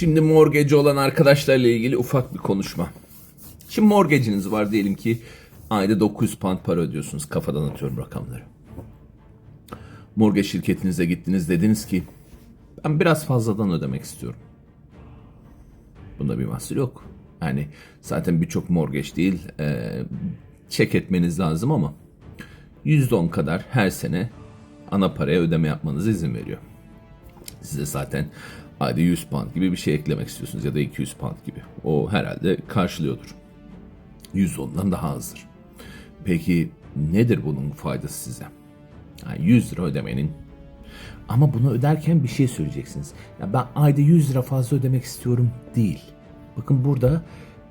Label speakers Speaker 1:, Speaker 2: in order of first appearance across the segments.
Speaker 1: Şimdi mortgage olan arkadaşlarla ilgili ufak bir konuşma. Şimdi mortgage'iniz var diyelim ki ayda 900 pound para ödüyorsunuz. Kafadan atıyorum rakamları. Mortgage şirketinize gittiniz dediniz ki ben biraz fazladan ödemek istiyorum. Bunda bir mahsur yok. Yani zaten birçok mortgage değil e, çek etmeniz lazım ama %10 kadar her sene ana paraya ödeme yapmanıza izin veriyor. Size zaten ayda 100 pound gibi bir şey eklemek istiyorsunuz ya da 200 pound gibi. O herhalde karşılıyordur. 110'dan daha azdır. Peki nedir bunun faydası size? Yani 100 lira ödemenin ama bunu öderken bir şey söyleyeceksiniz. Ya ben ayda 100 lira fazla ödemek istiyorum değil. Bakın burada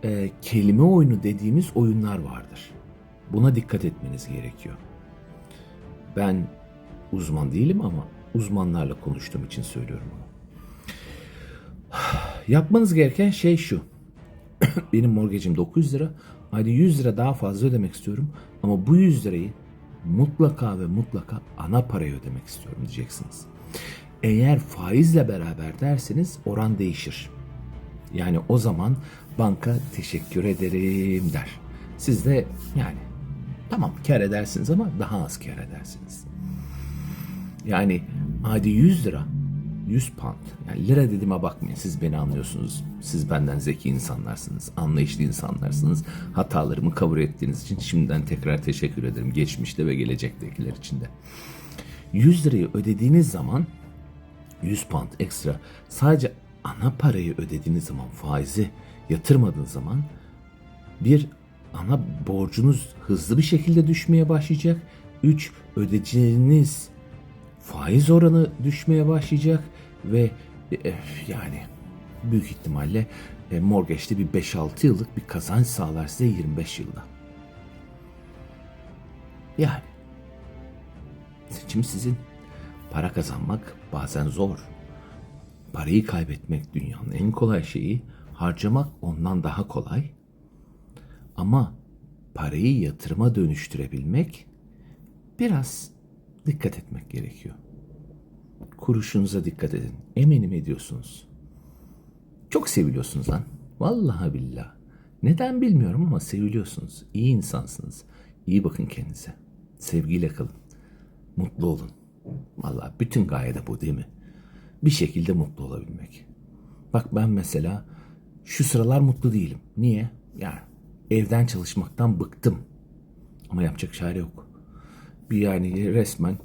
Speaker 1: e, kelime oyunu dediğimiz oyunlar vardır. Buna dikkat etmeniz gerekiyor. Ben uzman değilim ama uzmanlarla konuştuğum için söylüyorum bunu. Yapmanız gereken şey şu. Benim mortgage'im 900 lira. Ayda 100 lira daha fazla ödemek istiyorum. Ama bu 100 lirayı mutlaka ve mutlaka ana paraya ödemek istiyorum diyeceksiniz. Eğer faizle beraber derseniz oran değişir. Yani o zaman banka teşekkür ederim der. Siz de yani tamam kar edersiniz ama daha az kar edersiniz. Yani ayda 100 lira 100 pound. Yani lira dediğime bakmayın. Siz beni anlıyorsunuz. Siz benden zeki insanlarsınız. Anlayışlı insanlarsınız. Hatalarımı kabul ettiğiniz için şimdiden tekrar teşekkür ederim. Geçmişte ve gelecektekiler için de. 100 lirayı ödediğiniz zaman 100 pound ekstra sadece ana parayı ödediğiniz zaman faizi yatırmadığınız zaman bir ana borcunuz hızlı bir şekilde düşmeye başlayacak. 3 ödeyeceğiniz faiz oranı düşmeye başlayacak ve e, yani büyük ihtimalle e, mortgage'de bir 5-6 yıllık bir kazanç sağlar size 25 yılda. Yani seçim sizin. Para kazanmak bazen zor. Parayı kaybetmek dünyanın en kolay şeyi, harcamak ondan daha kolay. Ama parayı yatırıma dönüştürebilmek biraz dikkat etmek gerekiyor. Kuruşunuza dikkat edin. Eminim ediyorsunuz. Çok seviliyorsunuz lan. Vallahi billah. Neden bilmiyorum ama seviliyorsunuz. İyi insansınız. İyi bakın kendinize. Sevgiyle kalın. Mutlu olun. Vallahi bütün gaye de bu değil mi? Bir şekilde mutlu olabilmek. Bak ben mesela şu sıralar mutlu değilim. Niye? Yani evden çalışmaktan bıktım. Ama yapacak çare yok. Yani resmen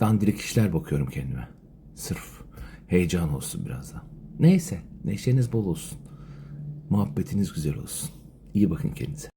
Speaker 1: dandirik işler bakıyorum kendime. Sırf heyecan olsun biraz da. Neyse neşeniz bol olsun. Muhabbetiniz güzel olsun. İyi bakın kendinize.